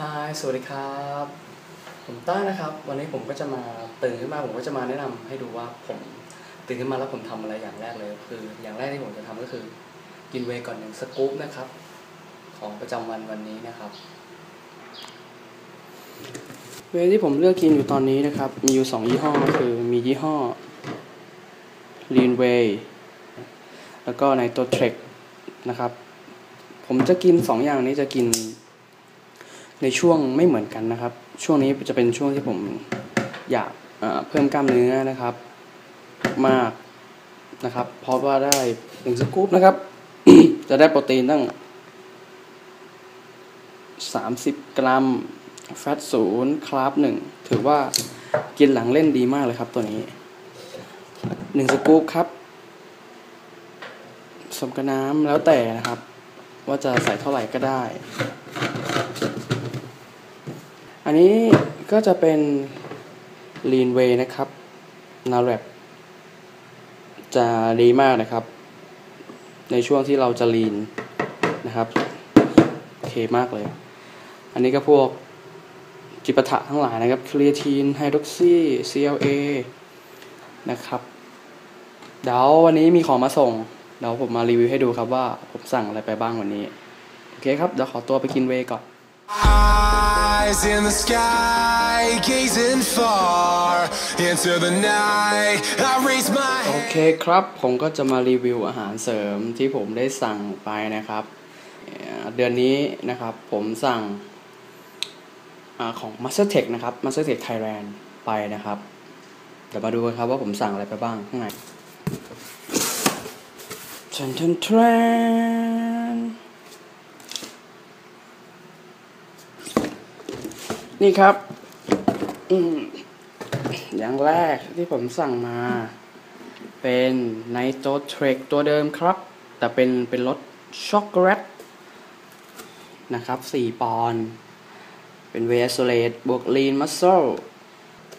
ฮายสวัสดีครับ ผมต้านะครับ วันนี้ผมก็จะมาตื่นขึ้นมาผมก็จะมาแนะนำให้ดูว่าผมตื่นขึ้นมาแล้วผมทำอะไรอย่างแรกเลย คือ อย่างแรกที่ผมจะทำก็คือกินเวก่อนหนึ่งสกู๊ปนะครับ ของประจำวันวันนี้นะครับ เวที่ผมเลือกกินอยู่ตอนนี้นะครับ มีอยู่สองยี่ห้อคือมียี่ห้อ Lean Way แล้วก็ในตัวเทรคนะครับ ผมจะกินสองอย่างนี้จะกิน ในช่วงไม่เหมือนกันนะครับ ช่วงนี้จะเป็นช่วงที่ผมอยากเพิ่มกล้ามเนื้อนะครับ มากนะครับ เพราะว่าได้หนึ่งสกู๊ปนะครับ จะได้โปรตีนตั้ง30กรัมแฟตศูนย์คร์บหนึ่งถือว่ากินหลังเล่นดีมากเลยครับตัวนี้หนึ่งสกู๊ปครับสมกับน้ำแล้วแต่นะครับ ว่าจะใส่เท่าไหร่ก็ได้ อันนี้ก็จะเป็น Lean Way นะครับนาแรปจะดีมากนะครับ ในช่วงที่เราจะลีนนะครับ โอเคมากเลย อันนี้ก็พวกจิปาถะทั้งหลายนะครับครี a าทีนไฮดรอกซี CLA นะครับ เดี๋ยววันนี้มีของมาส่ง เดี๋ยวผมมารีวิวให้ดูครับว่าผมสั่งอะไรไปบ้างวันนี้ โอเคครับ เดี๋ยวขอตัวไปกินเวก่อน Eyes in the sky, gazing far into the night. I raise my โอเคครับ ผมก็จะมารีวิวอาหารเสริมที่ผมได้สั่งไปนะครับ เดือนนี้นะครับ ผมสั่งอของ Mastertech นะครับ Mastertech Thailand ไปนะครับ เดี๋ยวมาดูกันครับว่าผมสั่งอะไรไปบ้างข้างในทนท นี่ครับอืมอย่างแรกที่ผมสั่งมา เป็นไนโตรเทรกตัวเดิมครับ แต่เป็นเป็นรสช็อกโกแลตนะครับ 4 ปอนด์เป็นเวสเลตบวกลีนมัสเซล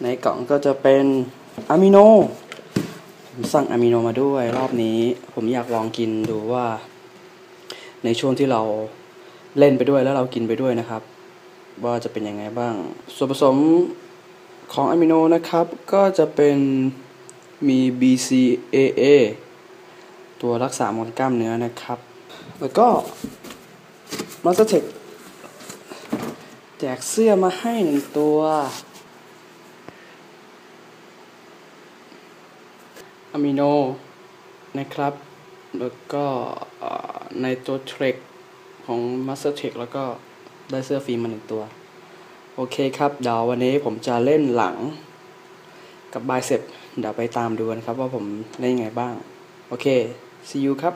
ในกล่องก็จะเป็นอะมิโน ผมสั่งอะมิโนมาด้วยรอบนี้ ผมอยากลองกินดูว่า ในช่วงที่เราเล่นไปด้วยแล้วเรากินไปด้วยนะครับ ว่าจะเป็นยังไงบ้าง ส่วนผสมของอะมิโนนะครับ ก็จะเป็นมี BCAA ตัวรักษามวลกล้ามเนื้อนะครับ แล้วก็ m a s t e r t e c h แจกเสื้อมาให้หนึ่งตัว อะมิโนนะครับ แล้วก็ในตัวเทรคของ Master t e c h แล้วก็ ได้เสื้อฟรีมมาหนึ่งตัว โอเคครับ เดี๋ยววันนี้ผมจะเล่นหลังกับบายเซ็ปเดี๋ยวไปตามดูกันครับว่าผมเล่นยังไงบ้าง โอเค see you ครับ